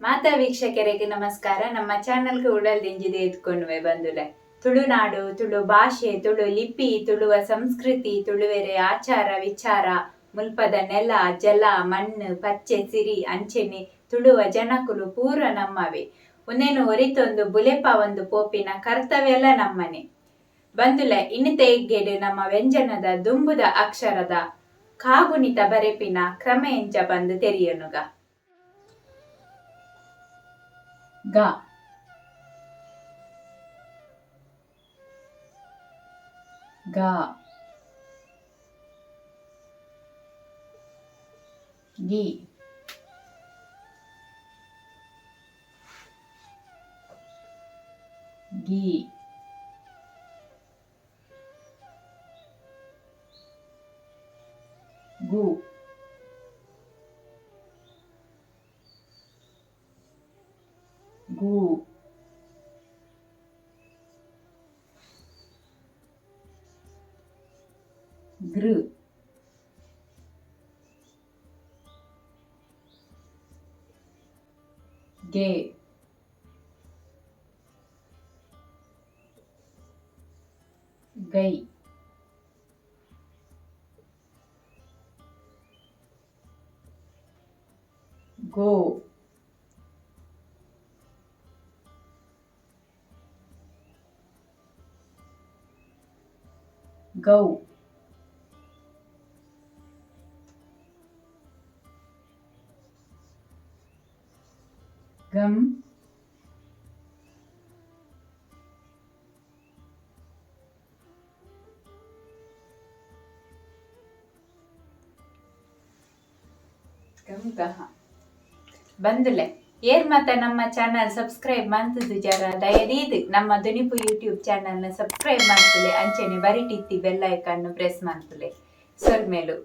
ಮಾತಾ ವೀಕ್ಷಕರಿಗೆ ನಮಸ್ಕಾರ. ನಮ್ಮ ಚಾನಲ್ಗೆ ಉಡಲ್ದಿಂಜಿದೆ ಎತ್ಕೊಂಡ್ವೆ ಬಂದುಲೆ ತುಳುನಾಡು ತುಳು ಭಾಷೆ, ತುಳು ಲಿಪಿ, ತುಳುವ ಸಂಸ್ಕೃತಿ, ತುಳುವೆರೆ ಆಚಾರ, ವಿಚಾರ, ಮುಲ್ಪದ ನೆಲ, ಜಲ, ಮಣ್ಣು, ಪಚ್ಚೆ, ಸಿರಿ, ಅಂಚೆನೆ ತುಳುವ ಜನಕುಲು ಪೂರ ನಮ್ಮವೆ. ಒಂದೇನು ಒರಿತೊಂದು ಬುಲೆಪ, ಒಂದು ಪೋಪಿನ ಕರ್ತವ್ಯಲ ನಮ್ಮನೆ. ಬಂದುಲೆ ಇನ್ನಿತೆಗೆಡೆ ನಮ್ಮ ವ್ಯಂಜನದ ದುಂಬುದ ಅಕ್ಷರದ ಕಾಗುಣಿತ ಬರೆಪಿನ ಕ್ರಮ ಎಂಚ ಬಂದು ತೆರೆಯನುಗ. ga ga gu group group gay गई go go. Gum. Gum daha ben de ಏರ್ ಮಾತ ನಮ್ಮ ಚಾನಲ್ ಸಬ್ಸ್ಕ್ರೈಬ್ ಮಂತದು ಜರ ದಯದೀದ್ ನಮ್ಮ ದುನಿಪು ಯೂಟ್ಯೂಬ್ ಚಾನಲ್ನ ಸಬ್ಸ್ಕ್ರೈಬ್ ಮಾಡ್ತುಲೆ ಅಂಚೆನೆ ಬರಿಟಿತ್ತಿ ಬೆಲ್ ಐಕಾನ್ ಪ್ರೆಸ್ ಮಾಡ್ತುಲೆ ಸೊಲ್ಮೇಲು